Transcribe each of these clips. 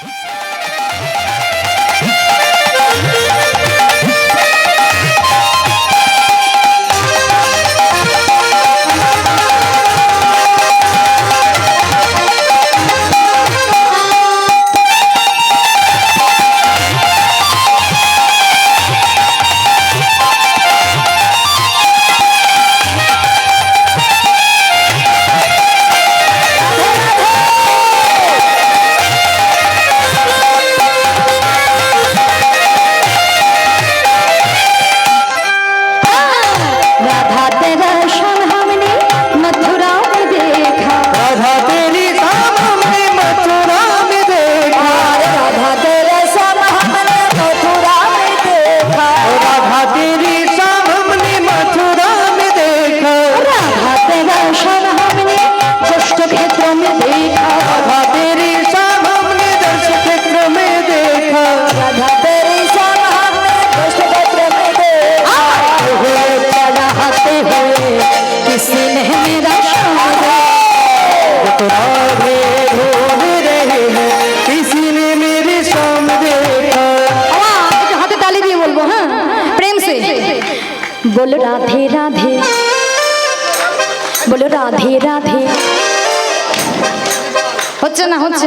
Yeah.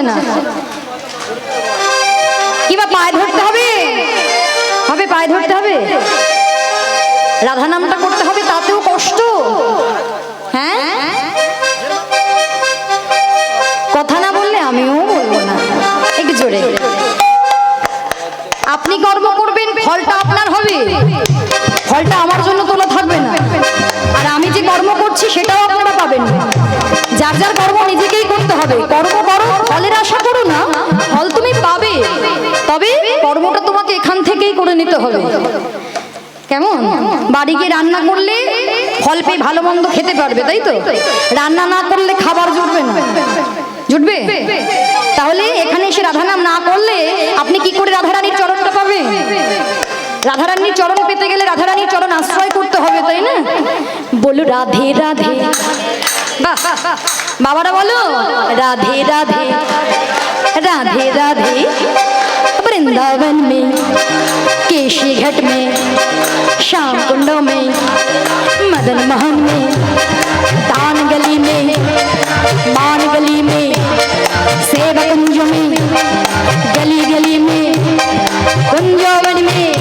হচ্ছে না হচ্ছে না। কি বা পায়ে ধরতে হবে? হবে পায়ে ধরতে হবে? রাধা নামটা করতে হবে, তাতেও কষ্ট। হ্যাঁ? কথা না বললে আমিও বলব না। একটু জোরে। আপনি কর্ম করবেন, ফলটা আপনার হবে। ফলটা আমার জন্য তোলা থাকবে না। আর আমি যে কর্ম করছি, সেটাও আপনারা পাবেন। যার যার কর্ম নিজেকেই করতে হবে। কর্ম করো। নিতে হবে। কেমন? বাড়ি গিয়ে রান্না করলে ফল পেয়ে ভালো মন্দ খেতে পারবে, তাই তো? রান্না না করলে খাবার জুটবে না। জুটবে? তাহলে এখানে এসে রাধা নাম না করলে আপনি কি করে রাধারানীর চরণটা পাবে রাধারানীর চরণ পেতে গেলে রাধারানীর চরণ আশ্রয় করতে হবে, তাই না? বলো রাধে রাধে। বাবারা বলো, রাধে রাধে। রাধে রাধে। वृंदावन में, केशी घाट में, श्याम कुंडों में, मदन मोहन में तान गली में, मान गली में, सेवा कुंज में, गली गली में, कुंजवन में।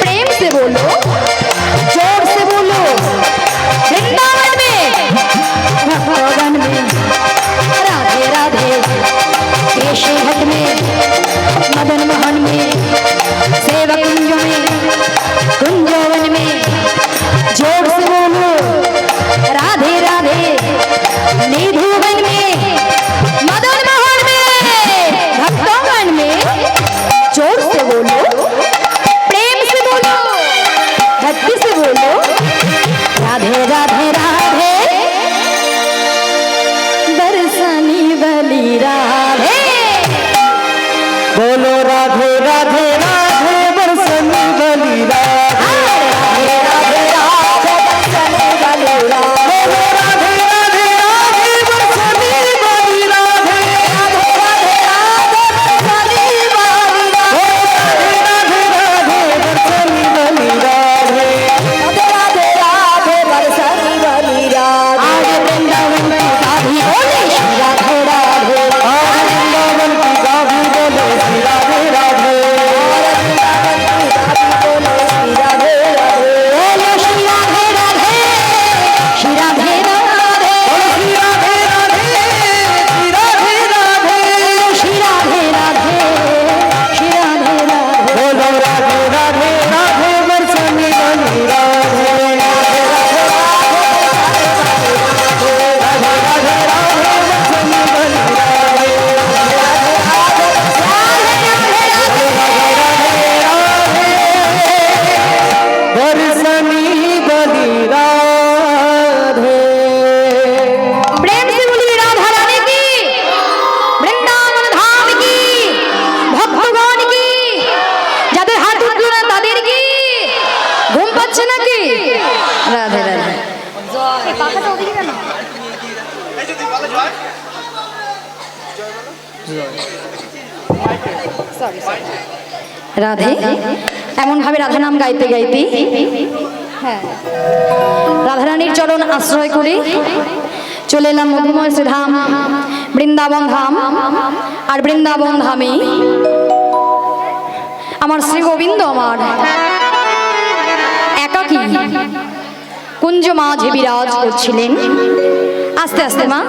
प्रेम से बोलो, ज़ोर से बोलो, वृंदावन में भक्तवन में, राधे राधे, केशी घट में। मदन मोहन में सेवा कुंज में कुंजवन में जोर से बोलो রাধে এমন ভাবে রাধা নাম গাইতে গাইতে। হ্যাঁ। রাধারানীর চরণ আশ্রয় করে চলে এলাম মধুময় শ্রীধাম বৃন্দাবন ধাম আর বৃন্দাবন ধামে। আমার শ্রী গোবিন্দ আমার একাকী কুঞ্জ মাঝে বিরাজ করছিলেন। আস্তে আস্তে মা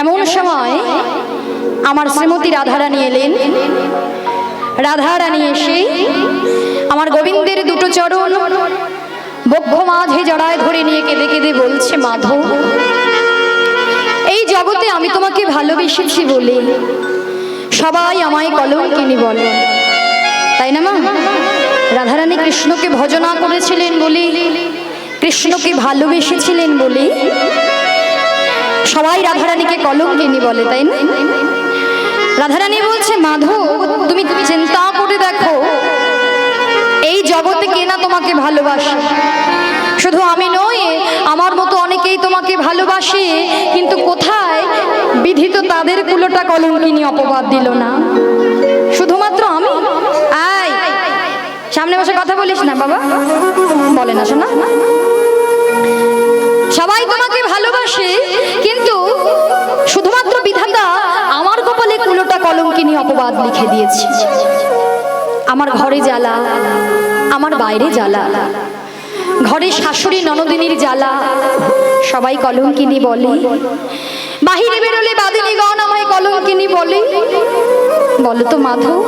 এমন সময় আমার শ্রীমতী রাধারানী এলেন। রাধারানী এসে আমার গোবিন্দের দুটো চরণ বক্ষ মাঝে জড়ায় ধরে নিয়ে কেঁদে কেঁদে বলছে, মাধব, এই জগতে আমি তোমাকে ভালোবেসেছি বলে সবাই আমায় কলঙ্কিনী বলে। তাই না, মা? রাধারানী কৃষ্ণকে ভজনা করেছিলেন বলে, কৃষ্ণকে ভালোবেসেছিলেন বলে সবাই রাধারানীকে কলম কলঙ্কিনী বলে, তাই না? রাধারানী বলছে, মাধব, তুমি চিন্তা করে দেখো। এই জগতে কে না তোমাকে ভালোবাসে? শুধু আমি নই, আমার মতো অনেকেই তোমাকে ভালোবাসে, কিন্তু কোথায় বিধিত তাদের কুলোটা কলঙ্কিনী অপবাদ দিল না? শুধুমাত্র আমি? আয়, সামনে বসে কথা বলিস না, বাবা। বলে না, শোনা। সবাই তোমাকে ভালোবাসে কলঙ্কিনী অপবাদ লিখে দিয়েছি। আমার ঘরে জ্বালা, আমার বাইরে জ্বালা। ঘরে শাশুড়ি, ননদিনীর জ্বালা। সবাই কলঙ্কিনী বলে। বাহিরে বেরোলে বাদিনী গণ আমায় কলঙ্কিনী বলে। বলো তো মাধব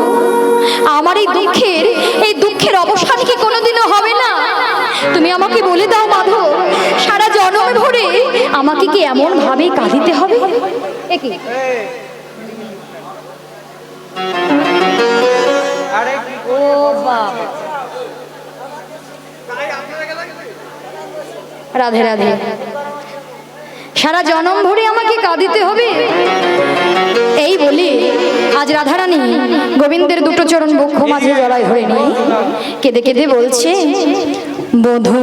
আমার এই দুঃখের এই দুঃখের অবসান কি কোনোদিনও হবে না? তুমি আমাকে বলে দাও মাধব সারা জনম ভরে আমাকে কি এমন ভাবে কাঁদিতে হবে? ও বাবা। রাধে রাধে। সারা জনম ভরে আমাকে কাঁদিতে হবে? এই বলি, আজ রাধারানী গোবিন্দের দুটো চরণ বক্ষ মাঝে জড়ায় ধরে নিয়ে কেঁদে কেঁদে বলছে বধু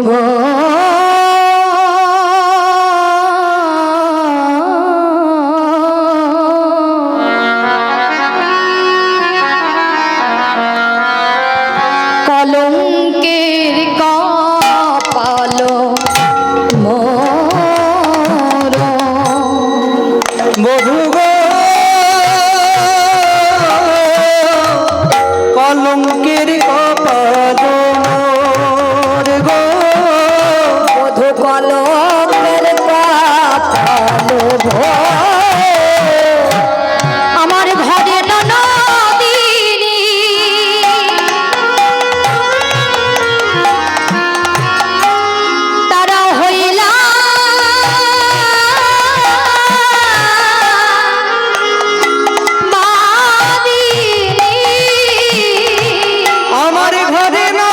ঘরে ঘরে না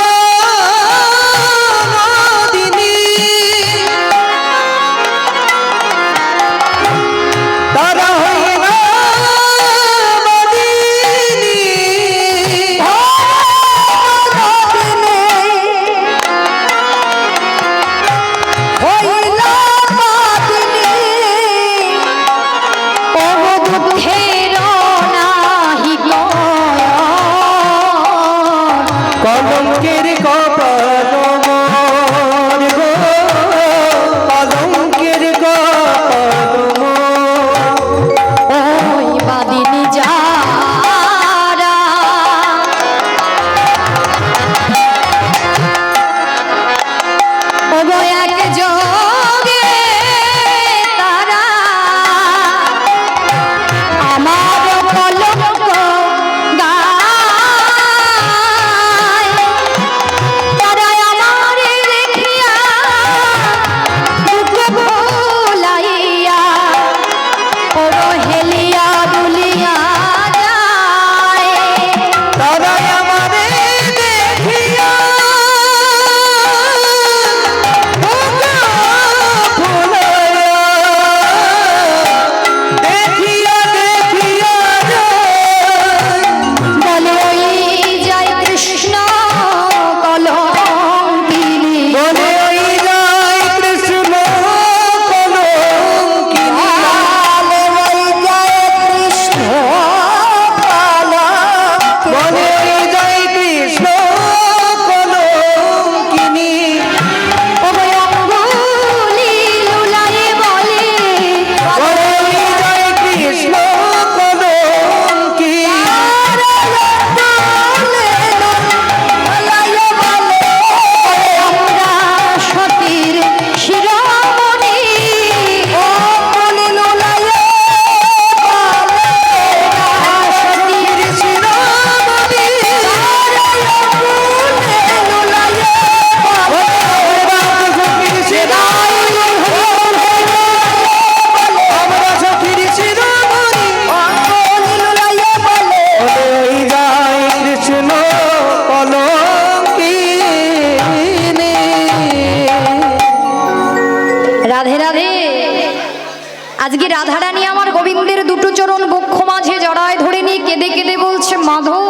রাধারানী আমার গোবিন্দের দুটো চরণ বক্ষ মাঝে জড়ায় ধরে নিয়ে কেঁদে কেঁদে বলছে, মাধব,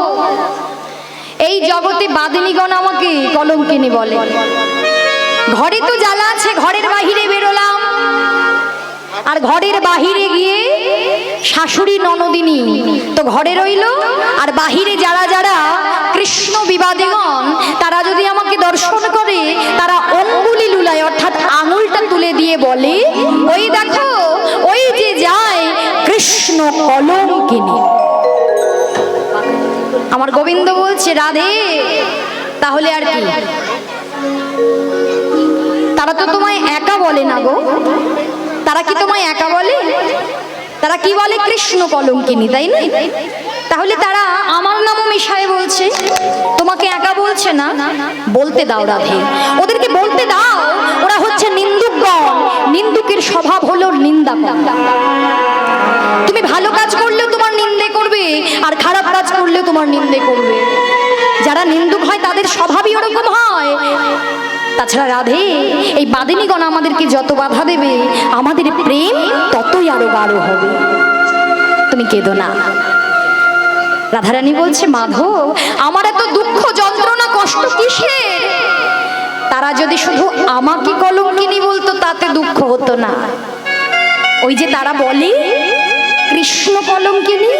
এই জগতে বাদিনীগণ আমাকে কলঙ্কিনী বলে। ঘরে তো জ্বালা আছে, ঘরের বাহিরে বেরোলাম। আর ঘরের বাহিরে গিয়ে শাশুড়ি ননদিনী তো ঘরে রইল, আর বাহিরে যারা যারা কৃষ্ণ বিবাদীগণ, তারা যদি আমাকে দর্শন করে, তারা অঙ্গুলি লুলায়, অর্থাৎ আঙুলটা তুলে দিয়ে বলে, ওই দেখো যে যায় কৃষ্ণ কলঙ্কিনী। আমার গোবিন্দ বলছে, রাধে, তাহলে আর কি? তারা তো তোমায় একা বলে না গো। তারা কি তোমায় একা বলে? তারা কি বলে? কৃষ্ণ কলঙ্কিনী, তাই না? তাহলে তারা আমার নামও মিশায় বলছে। তোমাকে একা বলছে না। বলতে দাও রাধে। ওদেরকে বলতে দাও, ওরা হচ্ছে নিন্দুকগণ। নিন্দুকের স্বভাব হলো নিন্দা। তুমি ভালো কাজ করলেও তোমার নিন্দে করবে, আর খারাপ কাজ করলেও তোমার নিন্দে করবে। যারা নিন্দুক হয়, তাদের স্বভাবই ওরকম হয়। তাছাড়া রাধে, এই বাদিনীগণ আমাদেরকে যত বাধা দেবে, আমাদের প্রেম ততই আরও গাঢ় হবে। তুমি কেঁদো না। রাধারানী বলছে, মাধব, আমার এত দুঃখ যন্ত্রণা, কষ্ট কিসের? তারা যদি শুধু আমাকে কলঙ্কিনী বলতো, তাতে দুঃখ হতো না। ওই যে তারা বলে, কৃষ্ণ কলঙ্কিনী?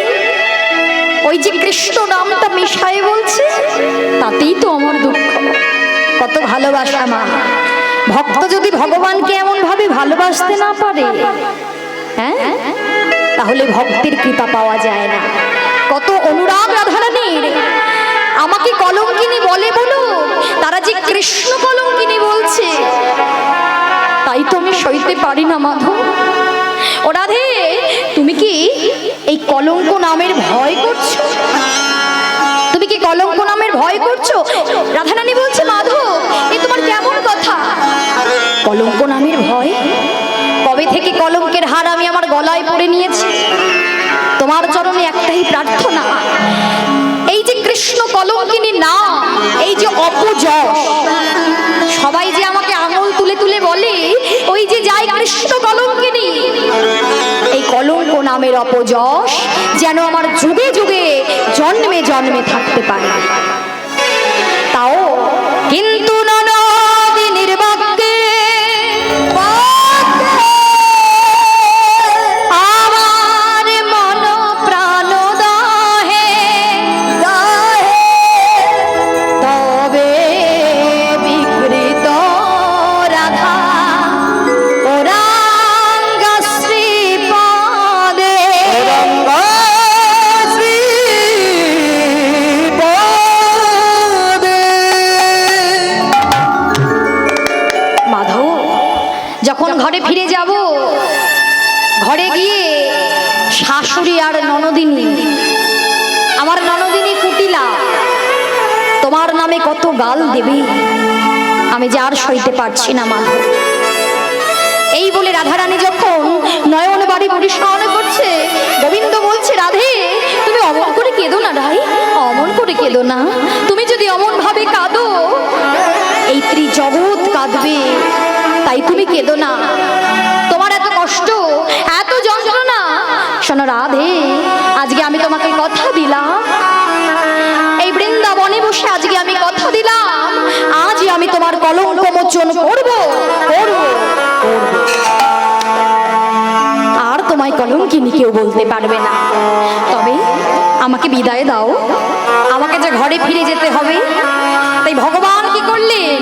ওই যে কৃষ্ণ নামটা মিশায় বলছে, তাতেই তো আমার দুঃখ। কত ভালোবাসা মা। ভক্ত যদি ভগবানকে এমন ভাবে ভালোবাসতে না পারে হ্যাঁ? তাহলে ভক্তের কৃপা পাওয়া যায় না। অনুরাগ রাধারানীর। আমাকে কলঙ্কিনী বলে বলো, তারা যে কৃষ্ণ কলঙ্কিনী বলছে। তাই তো আমি সইতে পারি না, মাধব। ও রাধে, তুমি কি এই কলঙ্ক নামের ভয় করছ? তুমি কি কলঙ্ক নামের ভয় করছ? রাধারানী বলছে, মাধব, এ তোমার কেমন কথা? কলঙ্ক নামের ভয়? কবে থেকে কলঙ্কের হার আমি আমার গলায় পরে নিয়েছি? তোমার চরণে একটাই প্রার্থনা। এই যে কৃষ্ণ কলঙ্কিনী না এই যে অপযশ সবাই যে আমাকে আঙুল তুলে তুলে বলে, ওই যে যাই কৃষ্ণ কলঙ্কিনী। এই কলঙ্ক নামের অপযশ যেন আমার যুগে যুগে জন্মে জন্মে থাকতে পারে। তাও কিন্তু যখন ঘরে ফিরে যাব ঘরে গিয়ে শাশুড়ি আর ননদিনী আমার ননদিনী কুটিলা তোমার নামে কত গাল দেবে আমি যে আর সইতে পারছি না মা এই বলে রাধারানী যখন নয়ন বাড়ি পরিশ্রমণ করছে গোবিন্দ বলছে রাধে তুমি অমন করে কেঁদো না রাই অমন করে কেঁদো না। তুমি যদি অমন ভাবে কাঁদো এই ত্রিজগৎ কাঁদবে। তাই তুমি কেঁদো না। তোমার এত কষ্ট, এত যন্ত্রণা। শোনো রাধে, আজকে আমি তোমাকে কথা দিলাম। এই বৃন্দাবনে বসে আজকে আমি কথা দিলাম। আজই আমি তোমার কলঙ্ক মোচন করব আর তোমায় কলঙ্কিনী কেউ বলতে পারবে না। তবে আমাকে বিদায় দাও। আমাকে যে ঘরে ফিরে যেতে হবে, তাই ভগবান কি করলেন?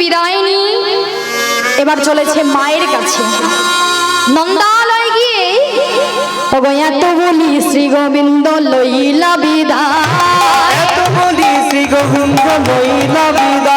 বিদায় নি এবার চলেছে মায়ের কাছে। নন্দালয় গিয়ে এত বলি শ্রী গোবিন্দ লইলা বিদায়। এত বলি শ্রী গোবিন্দ লইলা বিদায়।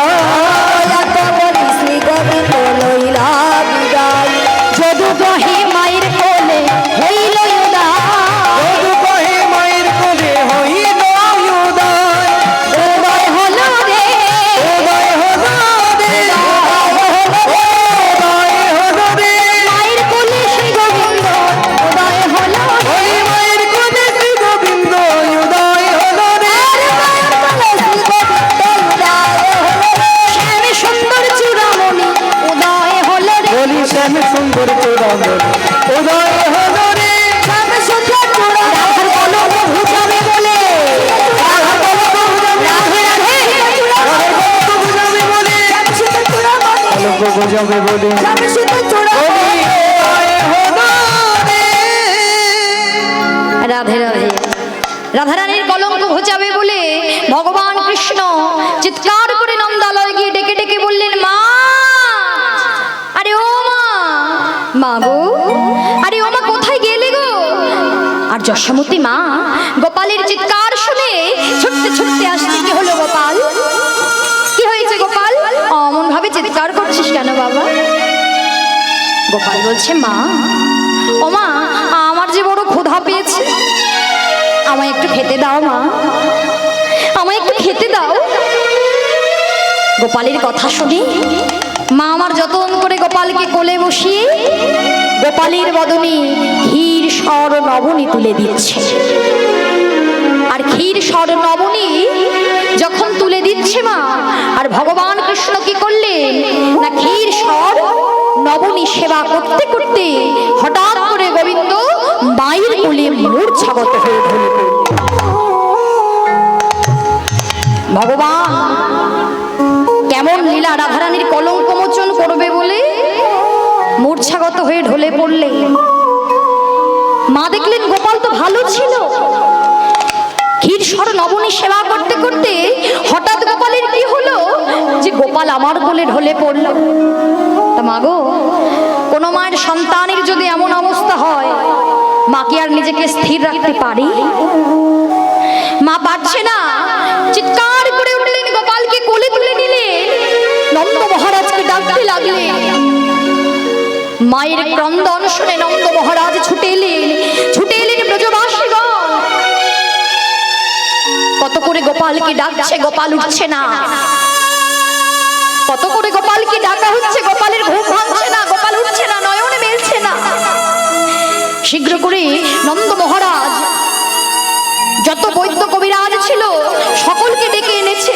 বলছে, মা, ও মা, আমার যে বড় ক্ষুধা পেয়েছে। আমায় একটু খেতে দাও, মা। আমায় একটু খেতে দাও। গোপালের কথা শুনে মা আমার যতন করে গোপালকে কোলে বসিয়ে গোপালের বদনে ক্ষীর, স্বর, নবনী তুলে দিচ্ছে। আর ক্ষীর, স্বর, নবনী যখন তুলে দিচ্ছে মা, আর ভগবান কৃষ্ণ কি করলেন? না, ক্ষীর, স্বর নবনী সেবা করতে করতে হঠাৎ করে গোবিন্দ মায়ের কোলে মূর্ছাগত হয়ে পড়লেন। ভগবান, কেমন লীলা রাধারানীর কলঙ্ক মোচন করবে বলে মূর্ছাগত হয়ে ঢলে পড়লে। মা দেখলেন গোপাল তো ভালো ছিল। ক্ষীরস্বর নবনী সেবা করতে করতে হঠাৎ গোপালের কি হলো? যে গোপাল আমার কোলে ঢলে পড়ল। মাগো, কোনো মায়ের সন্তানের যদি এমন অবস্থা হয়, মা কি আর নিজেকে স্থির রাখতে পারি? মা পারছে না। চিৎকার করে উঠলেন, গোপালকে কোলে তুলে নিলেন। নন্দ মহারাজকে ডাকতে লাগলেন। মায়ের ক্রন্দন শুনে নন্দ মহারাজ ছুটে এলেন। ছুটে এলেন ব্রজবাসীগণ। কত করে গোপালকে ডাকছে, গোপাল উঠছে না। কত করে গোপালকে ডাকা হচ্ছে? গোপালের ঘুম ভাঙছে না, গোপাল উঠছে না, নয়ন মেলছে না। শীঘ্র করে নন্দ মহারাজ, যত বৈদ্য কবিরাজ ছিল, সকলকে ডেকে এনেছে।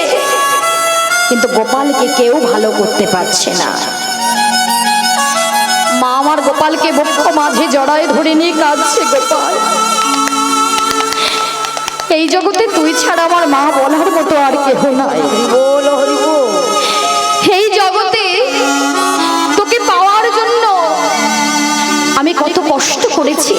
কিন্তু গোপালকে কেউ ভালো করতে পারছে না। মা আমার গোপালকে বক্ষ মাঝে জড়ায় ধরে নিয়ে কাঁদছে গোপাল। এই জগতে তুই ছাড়া আমার মা বলার মতো আর কেহ নাই। বল, হরি বল। করেছি।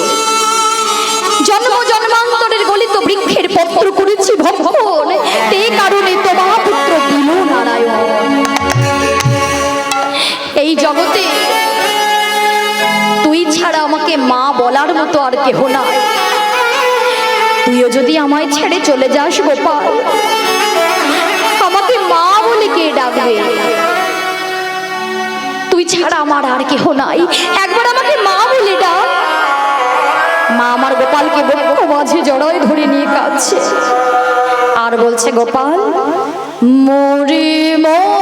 জন্ম জন্মান্তরের গলিত বৃক্ষের পত্র করেছি ভক্ষণ। তে কারণে তো মহাপুত্র দিল নারায়ণ। এই জগতে তুই ছাড়া আমাকে মা বলার মতো আর কেহ নাই। তুইও যদি আমায় ছেড়ে চলে যাস গোপাল, আমাকে মা বলে কে ডাকবে? তুই ছাড়া আমার আর কেহ নাই। একবার আমাকে মা বলে ডাক। মা আমার গোপালকে বক্ষ মাঝে জড়াই ধরে নিয়ে কাঁদছে। আর বলছে গোপাল মরি মরে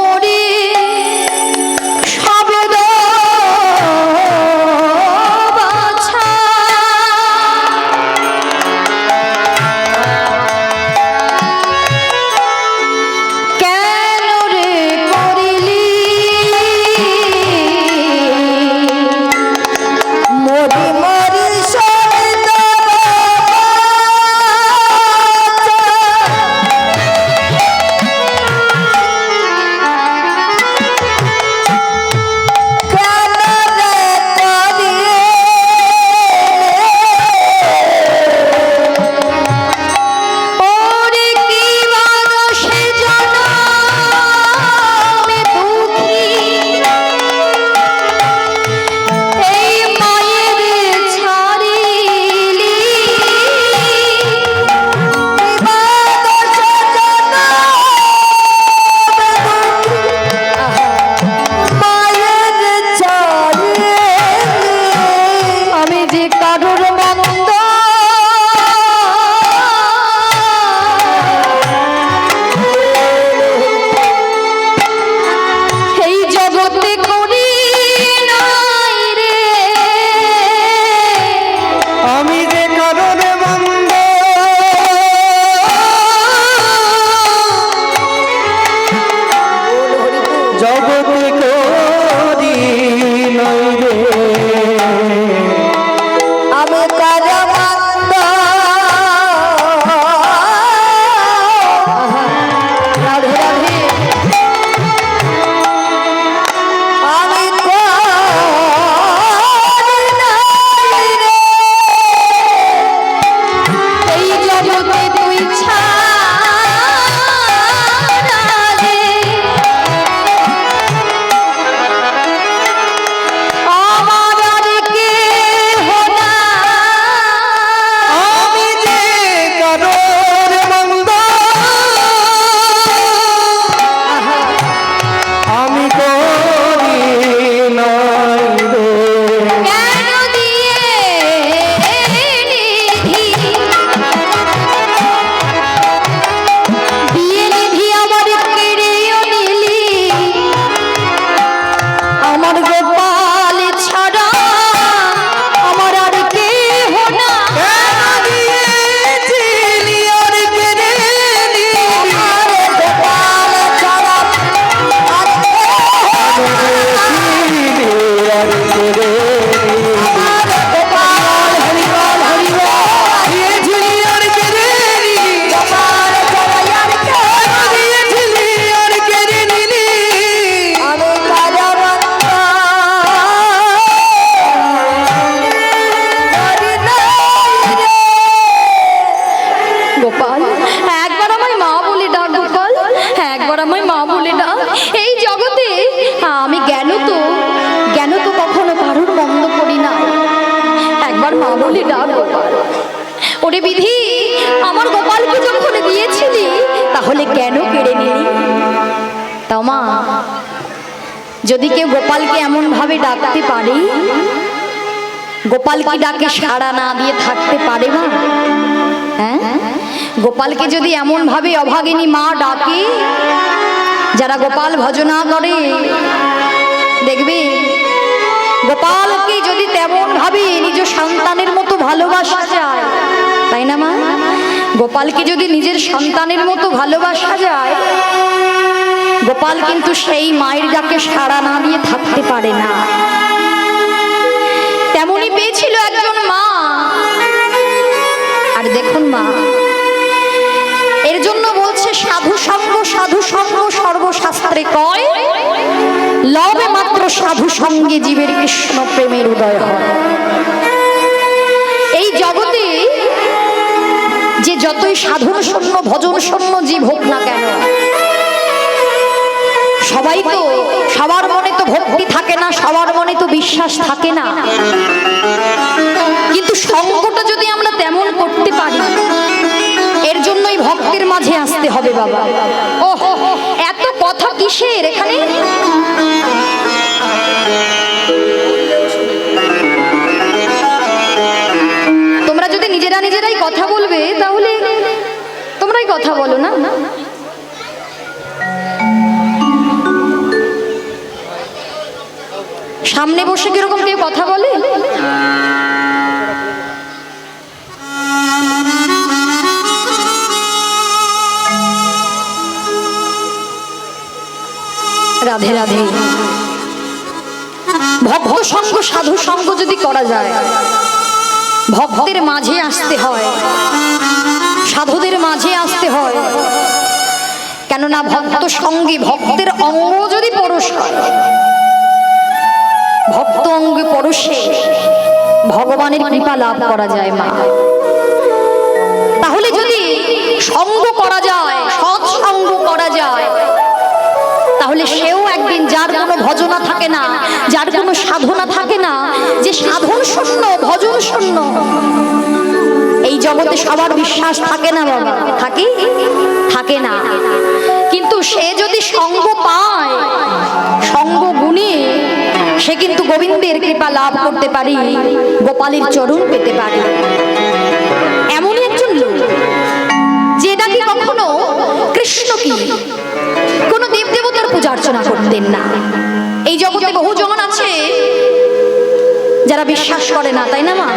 তাহলে কেন কেড়ে নিলি? তাও মা, যদি কেউ গোপালকে এমন ভাবে ডাকতে পারে, গোপালকে ডাকে সাড়া না দিয়ে থাকতে পারে মা? হ্যাঁ? গোপালকে যদি এমন ভাবে অভাগিনী মা ডাকে, যারা গোপাল ভজনা করে, দেখবে গোপালকে যদি তেমন ভাবে নিজ সন্তানের মতো ভালোবাসা যায়, তাই না মা? গোপালকে যদি নিজের সন্তানের মতো ভালোবাসা যায়, গোপাল কিন্তু সেই মায়ের ডাকে সাড়া না দিয়ে থাকতে পারে না। তেমনই পেয়েছিল একজন মা। আর দেখুন মা, এর জন্য বলছে সাধু সঙ্গ সাধু সঙ্গ, সর্বশাস্ত্রে কয়, লবে মাত্র সাধু সঙ্গে জীবের কৃষ্ণ প্রেমের উদয় হয়। যে যতই সাধন শূন্য, ভজন শূন্য, জীব হোক না কেন, সবাই তো সবার মনে তো ভক্তি থাকে না, সবার মনে তো বিশ্বাস থাকে না। কিন্তু সঙ্গটা যদি আমরা তেমন করতে পারি, এর জন্যই ভক্তের মাঝে আসতে হবে বাবা। ও এত কথা কিসের এখানে? কথা বলো না। সামনে বসে কীরকম কেউ কথা বলে? রাধে রাধে। ভক্ত সঙ্গ, সাধু সঙ্গ যদি করা যায়, ভক্তের মাঝে আসতে হয়। সাধুদের মাঝে আসতে হয়। কেননা ভক্ত সঙ্গে ভক্তের অঙ্গ যদি পরশ ভক্ত অঙ্গে পরশে ভগবানের কৃপা লাভ করা যায় মা। তাহলে যদি সঙ্গ করা যায়, সৎসঙ্গ করা যায়, তাহলে সেও একদিন যার কোনো ভজনা থাকে না, যার কোনো সাধনা থাকে না, যে সাধন শূন্য, ভজন শূন্য জগতে সবার বিশ্বাস থাকে না বাবা। থাকে? থাকে না। কিন্তু সে যদি সঙ্গ পায়, সঙ্গ গুণে, সে কিন্তু গোবিন্দের কৃপা লাভ করতে পারি, গোপালের চরণ পেতে পারে। এমনই একজন লোক যে নাকি কখনো কৃষ্ণ কি? কোনো দেব দেবতার পূজা অর্চনা করতেন না। এই জগতে বহু জন আছে যারা বিশ্বাস করে না, তাই না মা?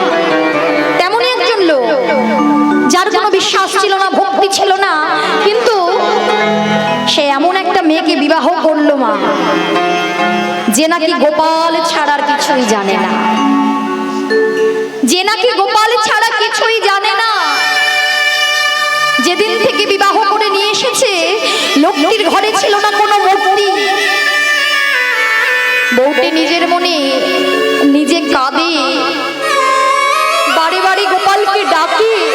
তেমনই যার কোনো বিশ্বাস ছিল না, ভক্তি ছিল না, কিন্তু সে এমন একটা মেয়েকে বিবাহ করল মা, যে নাকি গোপাল ছাড়ার কিছুই জানে না। যে নাকি গোপাল ছাড়া কিছুই জানে না। যেদিন থেকে বিবাহ করে নিয়ে এসেছে, লোকটির ঘরে ছিল না কোনো মূর্তি। বউটি নিজের মনে নিজে কাঁদে ডাকে।